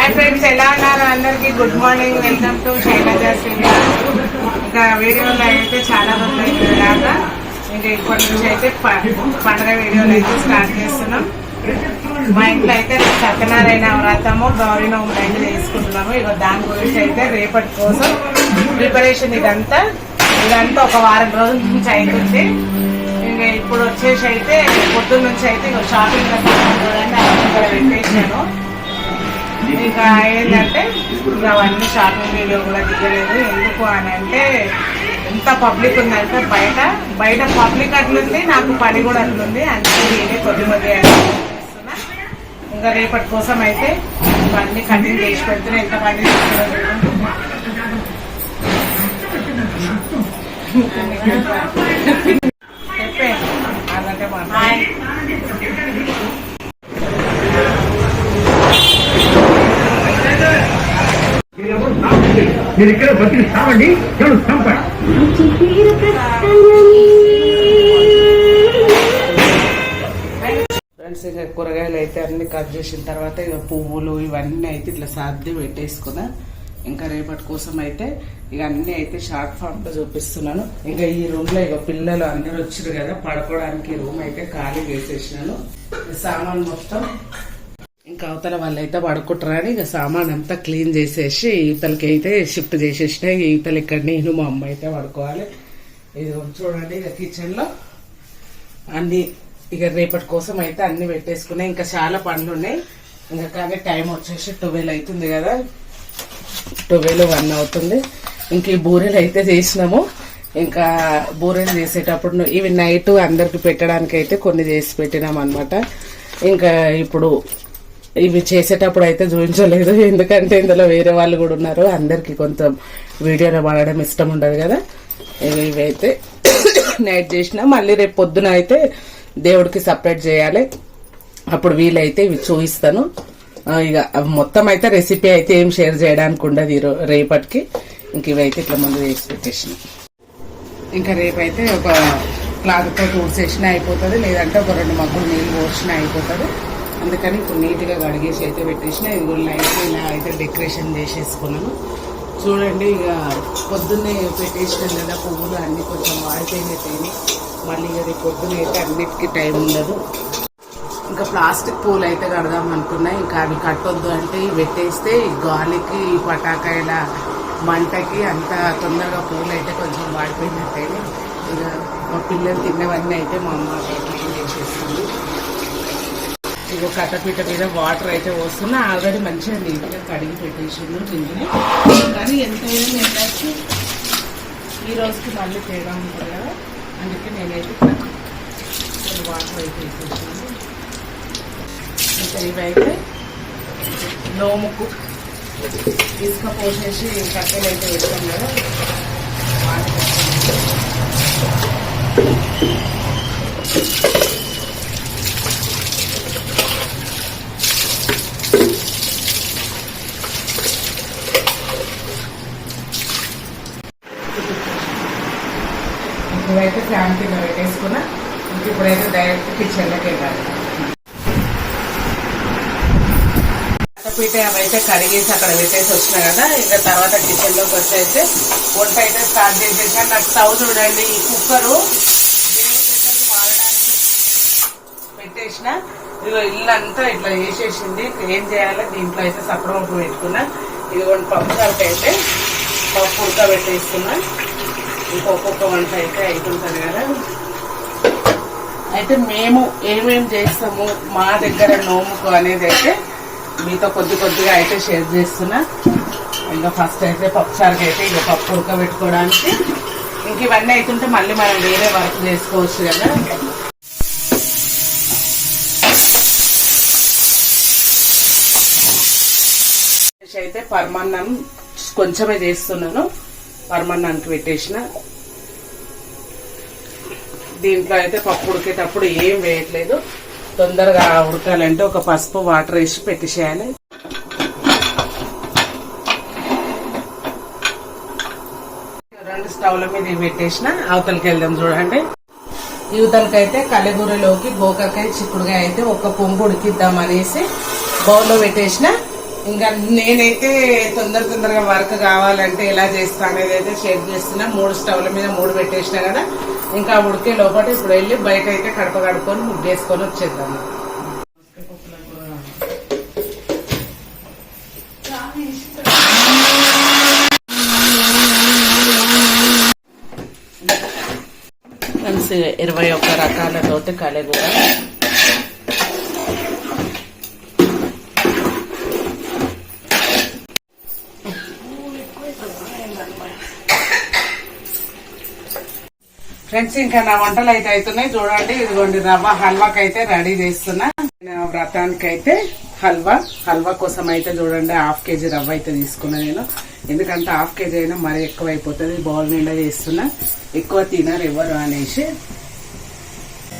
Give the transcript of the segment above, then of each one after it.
Hi friends ఎలా ఉన్నారు? అందరికి good morning welcome to Sailaja cinema ఇంకా వీడియోలు అయితే చాలా రోజులు అవుతుంది ఇంకా ఇప్పటి నుంచి అయితే ప- పండుగ వీడియోలు అయితే స్టార్ట్ చేస్తున్నాం. మా ఇంట్లో అయితే సత్యనారాయణ వ్రతము గౌరీ నోములు అయితే చేసుకుంటున్నాము. ఇక దాని గురించి అయితే రేపటి కోసం ప్రిపరేషన్ ఇదంతా. ఇదంతా ఒక వారం రోజుల నుంచి అవుతుంది ఇంకా ఇప్పుడు వచ్చేసి అయితే పొద్దున్న నుంచి అయితే ఇక షాపింగ్ కూడా పెట్టేసాను ఇంకా ఏంటంటే ఇంకా అవన్నీ షాపింగ్ వీడియో కూడా దిగలేదు. ఎందుకు అని అంటే ఎంత పబ్లిక్ ఉందంటే బయట బయట పబ్లిక్ అట్లుంది నాకు పని కూడా అట్లుంది. అందుకే నేనే కొద్ది కొద్ది ఇంకా రేపటి కోసం అయితే ఇవన్నీ కటింగ్ చేసి పెడుతున్నా. ఎంత పని చెప్పే. అలాగే హాయ్ మీరు ఇక్కడ బతికి సావండి ఎవరు చంపండి ఫ్రెండ్స్ ఇక కూరగాయలు అయితే అన్ని కట్ చేసిన తర్వాత ఇక పువ్వులు ఇవన్నీ అయితే ఇట్లా సాధ్యం పెట్టేసుకున్నా. ఇంకా రేపటి కోసం అయితే ఇక అన్ని అయితే షార్ట్ ఫామ్లో చూపిస్తున్నాను. ఇక ఈ రూమ్లో ఇక పిల్లలు అందరూ వచ్చారు కదా పడుకోవడానికి రూమ్ అయితే ఖాళీ వేసేసినాను సామాన్ మొత్తం ఇంకా అవతల వాళ్ళు అయితే పడుకుంటారని ఇక సామాన్ అంతా క్లీన్ చేసేసి ఈతలకి అయితే షిఫ్ట్ చేసేసిన ఈతలు ఇక్కడ నేను మా అమ్మ అయితే పడుకోవాలి. ఇది చూడండి ఇక కిచెన్లో అన్ని ఇక రేపటి కోసం అయితే అన్ని పెట్టేసుకున్నాయి. ఇంకా చాలా పనులు ఉన్నాయి. ఇంకా కానీ టైం వచ్చేసి ట్వెల్వ్ అవుతుంది కదా. ట్వెల్వ్ వన్ అవుతుంది. ఇంక ఈ బూరెలు అయితే చేసినాము. ఇంకా బూరెలు చేసేటప్పుడు ఇవి నైట్ అందరికి పెట్టడానికి అయితే కొన్ని చేసి పెట్టినాం అనమాట ఇంకా ఇప్పుడు ఇవి చేసేటప్పుడు అయితే చూపించలేదు. ఎందుకంటే ఇందులో వేరే వాళ్ళు కూడా ఉన్నారు. అందరికి కొంత వీడియోలో పడడం ఇష్టం ఉండదు కదా. ఇవైతే నైట్ చేసిన మళ్ళీ రేపు పొద్దున అయితే దేవుడికి సపరేట్ చేయాలి. అప్పుడు వీలైతే ఇవి చూపిస్తాను. ఇక మొత్తం అయితే రెసిపీ అయితే ఏం షేర్ చేయడానికి ఉండదు ఈరో రేపటికి. ఇంక ఇవైతే ఇట్లా ముందు వేసి పెట్టేసిన ఇంకా రేపైతే ఒక క్లాత్తో తుడిసేసిన అయిపోతుంది. లేదంటే ఒక రెండు మగ్గులు నీళ్ళు పోసిన అయిపోతుంది. అందుకని ఇప్పుడు నీట్గా కడిగేసి అయితే పెట్టేసిన. ఇంకో లైట్ ఇలా అయితే డెకరేషన్ చేసేసుకున్నాను. చూడండి ఇక పొద్దున్నే పెట్టేసినాం కదా పువ్వులు అన్ని కొంచెం వాడిపోయినట్టయినాయి మళ్ళీ ఇక రేపు పొద్దున్న అయితే అన్నిటికీ టైం ఉండదు. ఇంకా ప్లాస్టిక్ పూలు అయితే కడదాం అనుకున్నా. ఇంకా అవి కట్టొద్దు అంటే ఇవి పెట్టేస్తే గాలికి పటాకాయల మంటకి అంత తొందరగా పూలు అయితే కొంచెం వాడిపోయినట్టయినా ఇక మా పిల్లలు తిన్నవన్నీ అయితే మా అమ్మ క్లీన్ చేసేస్తుంది ఇగో కట్టపీట మీద వాటర్ అయితే వస్తున్నా ఆల్రెడీ మంచిగా నీట్గా కడిగి పెట్టేసిండు గింజలు కానీ ఎంత ఏంటంటే ఈ రోజుకి మళ్ళీ తేడా ఉంటుంది కదా అందుకే నేనైతే వాటర్ అయితే వేసేసాను. ఇంకా ఇవైతే నోముకు ఇసుక పోసేసి కట్టెలు అయితే పెట్టాం కదా. వాటర్ వేసాను. ఇప్పుడైతే ఫ్యాన్ కింద పెట్టేసుకున్నా ఇప్పుడైతే డైరెక్ట్ కిచెన్లోకి వెళ్ళాలి. పీట అవైతే కడిగేసి అక్కడ పెట్టేసి వచ్చిన కదా ఇంకా తర్వాత కిచెన్లోకి వచ్చి అయితే వంట అయితే స్టార్ట్ చేసేసా నాకు స్టవ్ చూడండి ఈ కుక్కరు పెట్టేసిన. ఇదిగో ఇల్లు అంతా ఇట్లా వేసేసింది. ఏం చేయాలి? దీంట్లో అయితే సపరం ఉప్పు పెట్టుకున్నా. ఇదిగోండి పప్పు కలక అయితే పప్పు ఇంకా ఇంకొక వంట అయితే అవుతుంటది కదా. అయితే మేము ఏమేం చేస్తాము మా దగ్గర నోముకు అనేది అయితే మీతో కొద్ది కొద్దిగా అయితే షేర్ చేస్తున్నా. ఇంకా ఫస్ట్ అయితే పప్పుసారికి అయితే ఇక పప్పు ఉడకబెట్టుకోవడానికి. ఇంక ఇవన్నీ అవుతుంటే మళ్ళీ మనం వేరే వర్క్ చేసుకోవచ్చు కదా. అయితే పరమాన్నం కొంచెమే చేస్తున్నాను. పరమాన్నానికి పెట్టేసిన. దీంట్లో అయితే పప్పు ఉడికేటప్పుడు ఏం వేయట్లేదు. తొందరగా ఉడకాలంటే ఒక పసుపు వాటర్ వేసి పెట్టేసేయాలి. రెండు స్టవ్ల మీద పెట్టేసిన. అవతలకి వెళ్దాం చూడండి. యువతలకైతే కలగూరలోకి గోకాకాయ చిక్కుడుగా అయితే ఒక పొంగు ఉడికిద్దాం అనేసి బౌల్లో పెట్టేసిన. ఇంకా నేనైతే తొందర తొందరగా వర్క్ కావాలంటే ఎలా చేస్తా అనేది అయితే షేర్ చేస్తున్నా. మూడు స్టవ్ల మీద మూడు పెట్టేసిన కదా ఇంకా ఉడికే లోపల ఇప్పుడు వెళ్ళి బయట అయితే కడప కడుక్కొని ముగ్గేసుకొని వచ్చేద్దాము ఇరవై ఒక్క రకాల తోటి కలగూర ఫ్రెండ్స్ ఇంకా నా వంటలు అయితే అవుతున్నాయి. చూడండి ఇదిగోండి రవ్వ హల్వాకి అయితే రెడీ చేస్తున్నా. నేను వ్రతానికి అయితే హల్వా. హల్వా కోసం అయితే చూడండి హాఫ్ కేజీ రవ్వ అయితే తీసుకున్నా నేను. ఎందుకంటే హాఫ్ కేజీ అయినా మరీ ఎక్కువ అయిపోతుంది బౌల్ నిండా చేస్తున్నా. ఎక్కువ తినరు ఎవరు అనేసి.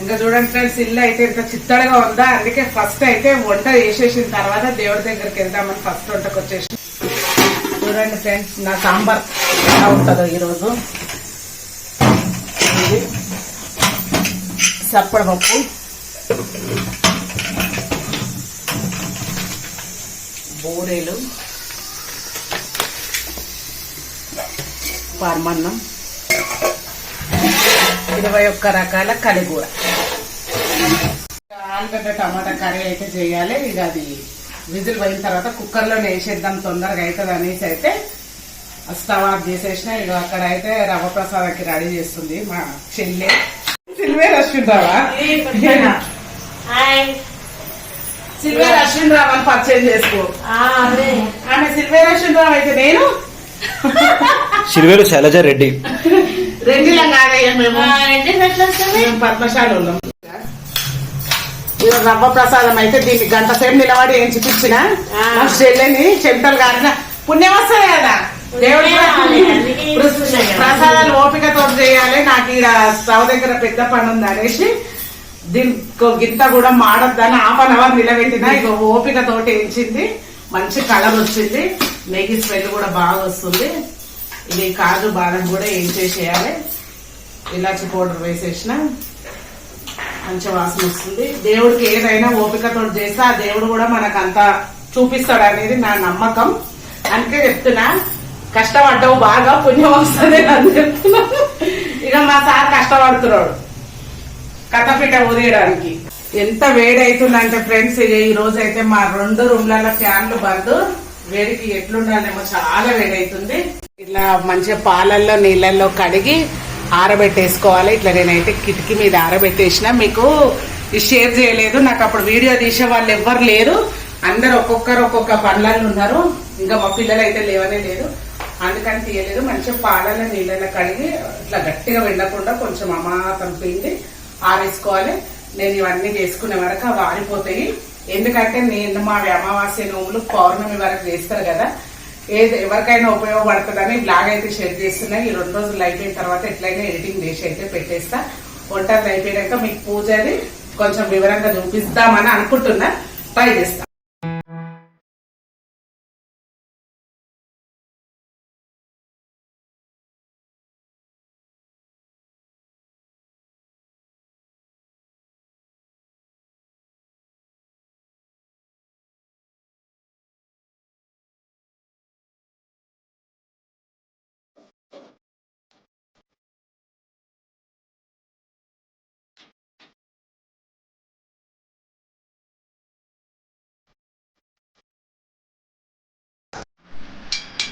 ఇంకా చూడండి ఫ్రెండ్స్ ఇల్లు అయితే ఇంత చిత్తడిగా ఉందా? అందుకే ఫస్ట్ అయితే వంట చేసేసిన తర్వాత దేవుడి దగ్గరికి వెళ్దామని ఫస్ట్ వంటకు వచ్చేసి చూడండి ఫ్రెండ్స్ నా సాంబార్ ఎలా ఉంటుందో ఈరోజు. ఇది. సప్పడపప్పు బోరేలు. పరమన్నం. ఇరవై ఒక్క రకాల కలిగూర. ఆలుగడ్డ టమాటా కర్రీ అయితే చేయాలి. ఇక అది విజిల్ పోయిన తర్వాత కుక్కర్లో వేసేద్దాం. తొందరగా అవుతుంది అనేసి అయితే స్టవ్ ఆఫ్ చేసేసిన ఇక అక్కడ అయితే రవ్వ ప్రసాదకి రెడీ చేస్తుంది మా చెల్లె. సిల్వేర్ అశ్విన్ రావా హాయ్. సిల్వేర్ అశ్విన్ రావు అని పర్చేజ్ చేసుకో. ఆమె సిల్వేర్ అశ్విన్ రావు అయితే నేను? సిల్వేరు శైలజ రెడ్డి. రెండిలం కాదయ్యా మేము. పద్మశాలి ఉన్నాం ఈరోజు రవ్వ ప్రసాదం అయితే దీన్ని గంట సేపు నిలబడి ఏం చూపించిన? చెల్లెని చెమటలు కారిన పుణ్యం వస్తాయి కదా దేవుడు. ప్రసాదాలు ఓపికతో చేయాలి. నాకు ఈడ స్టవ్ దగ్గర పెద్ద పని ఉంది అనేసి దీనికి గింత కూడా మాడద్దని హాఫ్ అన్ అవర్ నిలబెట్టిన ఇక ఓపిక తోటి ఎంచింది మంచి కలర్ వచ్చింది. నెయ్యి స్మెల్ కూడా బాగా వస్తుంది. ఇది కాజు బాదం కూడా ఏం చేసేయాలి? ఇలాచి పౌడర్ వేసేసిన. మంచి వాసన వస్తుంది. దేవుడికి ఏదైనా ఓపికతో చేస్తే ఆ దేవుడు కూడా మనకు అంత చూపిస్తాడు అనేది నా నమ్మకం. అందుకే చెప్తున్నా. కష్టపడ్డావు బాగా పుణ్యం వస్తుంది అని చెప్తున్నాను. ఇక మా సార్ కష్టపడుతున్నాడు. కథపీట ఊరేయడానికి ఎంత వేడి అవుతుందంటే ఫ్రెండ్స్ ఈ రోజు అయితే మా రెండు రూమ్లలో ఫ్యాన్లు బందు. వేడికి ఎట్లుండాలేమో చాలా వేడి అవుతుంది ఇట్లా మంచిగా పాలల్లో నీళ్ళల్లో కడిగి ఆరబెట్టేసుకోవాలి. ఇట్లా నేనైతే కిటికీ మీద ఆరబెట్టేసిన. మీకు షేర్ చేయలేదు. నాకు అప్పుడు వీడియో తీసే వాళ్ళు ఎవ్వరు లేరు. అందరు ఒక్కొక్కరు ఒక్కొక్క పనులలో ఉన్నారు. ఇంకా మా పిల్లలు అయితే లేవనే లేదు అందుకని తీయలేదు. మంచిగా పాలలో నీళ్ళలో కడిగి ఇట్లా గట్టిగా వెళ్ళకుండా కొంచెం అమాతం పిండి ఆరేసుకోవాలి. నేను ఇవన్నీ చేసుకునే వరకు అవి ఆరిపోతాయి. ఎందుకంటే నేను మా అమావాస్య నోములు పౌర్ణమి వరకు చేస్తారు కదా. ఏది ఎవరికైనా ఉపయోగపడుతుందని బ్లాగ్ అయితే షేర్ చేస్తున్నా. ఈ రెండు రోజులు అయిపోయిన తర్వాత ఎట్లయినా ఎడిటింగ్ చేసి అయితే పెట్టేస్తా. వంటలు అయిపోయాక మీకు పూజది కొంచెం వివరంగా చూపిస్తామని అనుకుంటున్నా. ట్రై చేస్తా.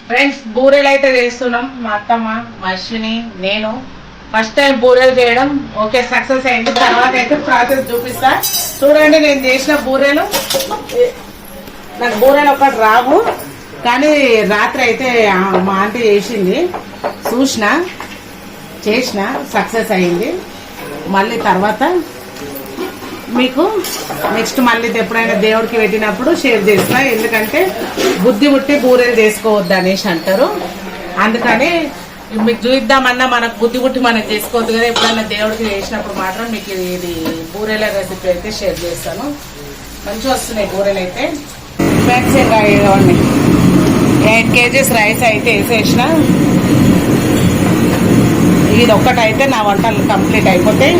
ఫ్రెండ్స్ బూరెలు అయితే చేస్తున్నాం. మా అత్తమ్మ మా అశ్విని నేను. ఫస్ట్ టైం బూరెలు చేయడం. ఓకే సక్సెస్ అయింది. తర్వాత అయితే ప్రాసెస్ చూపిస్తా. చూడండి నేను చేసిన బూరెలు. నాకు బూరెలు ఒకటి రావు. కానీ రాత్రి అయితే మా ఆంటీ చేసింది. చూసిన చేసిన సక్సెస్ అయింది. మళ్ళీ తర్వాత మీకు నెక్స్ట్ మళ్ళీ ఎప్పుడైనా దేవుడికి పెట్టినప్పుడు షేర్ చేస్తా. ఎందుకంటే బుద్ధి పుట్టి బూరెలు చేసుకోవద్దు అనేసి అంటారు. అందుకని మీకు చూద్దామన్నా మనకు బుద్ధి పుట్టి మనం చేసుకోవద్దు కదా. ఎప్పుడైనా దేవుడికి చేసినప్పుడు మాత్రం మీకు ఇది బూరెల రెసిపీ అయితే షేర్ చేస్తాను. మంచిగా వస్తున్నాయి బూరెలు అయితే. ఫ్రెండ్స్ ఎయిట్ కేజీస్ రైస్ అయితే వేసేసిన. ఇది ఒక్కటైతే నా వంటలు కంప్లీట్ అయిపోతాయి.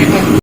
Thank you.